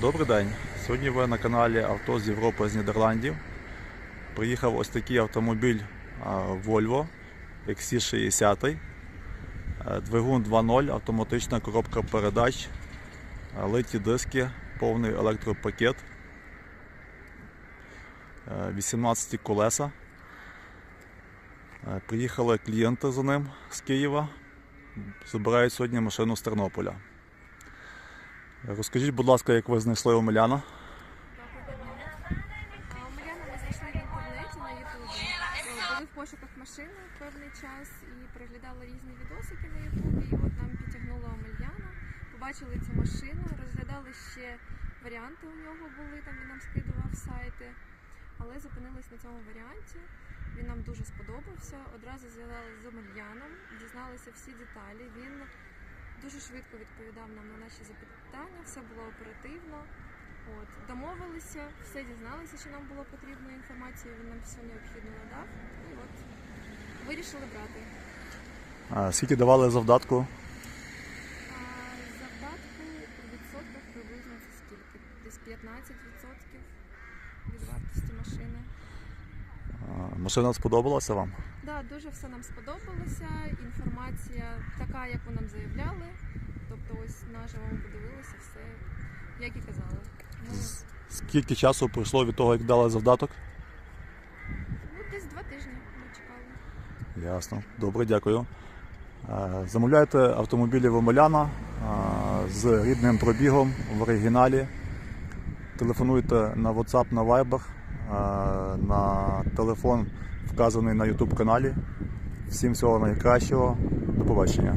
Добрий день. Сьогодні ви на каналі Авто з Європи з Нідерландів. Приїхав ось такий автомобіль Volvo XC60. Е, Двигун 2.0, автоматична коробка передач, е, литі диски, повний електропакет, е, 18 колеса. Е, Приїхали клієнти за ним з Києва. Забирають сьогодні машину з Тернополя. Розкажіть, будь ласка, як ви знайшли Омеляна? Мар'яна ми знайшли в інтернеті на Ютубі. Е, Були в пошуках машини певний час і переглядали різні відосики на Ютубі. І от нам підтягнула Омельяна. Побачили цю машину, розглядали ще варіанти у нього були, там він нам скидував сайти. Але зупинились на цьому варіанті. Він нам дуже сподобався. Одразу зв'язалися з Омельяном, дізналися всі деталі. Він дуже швидко відповідав нам на наші запитання, все було оперативно. От, домовилися, все дізналися, що нам було потрібно інформацію, він нам все необхідно надав. І от вирішили брати. А, Скільки давали завдатку? А завдатку у відсотках приблизно це скільки? Десь 15 відсотків від вартості машини. Машина сподобалася вам? Да, дуже все нам сподобалося. Інформація така, як ви нам заявляли. Тобто, ось наживо ми подивилися все, як і казали. Ми, Скільки часу пройшло від того, як дали завдаток? ну, десь два тижні ми чекали. Ясно. Добре, дякую. А, Замовляйте автомобілі в Омеляна з рідним пробігом в оригіналі. Телефонуйте на WhatsApp, на Viber, на телефон вказаний на YouTube каналі. Всім всього найкращого. До побачення.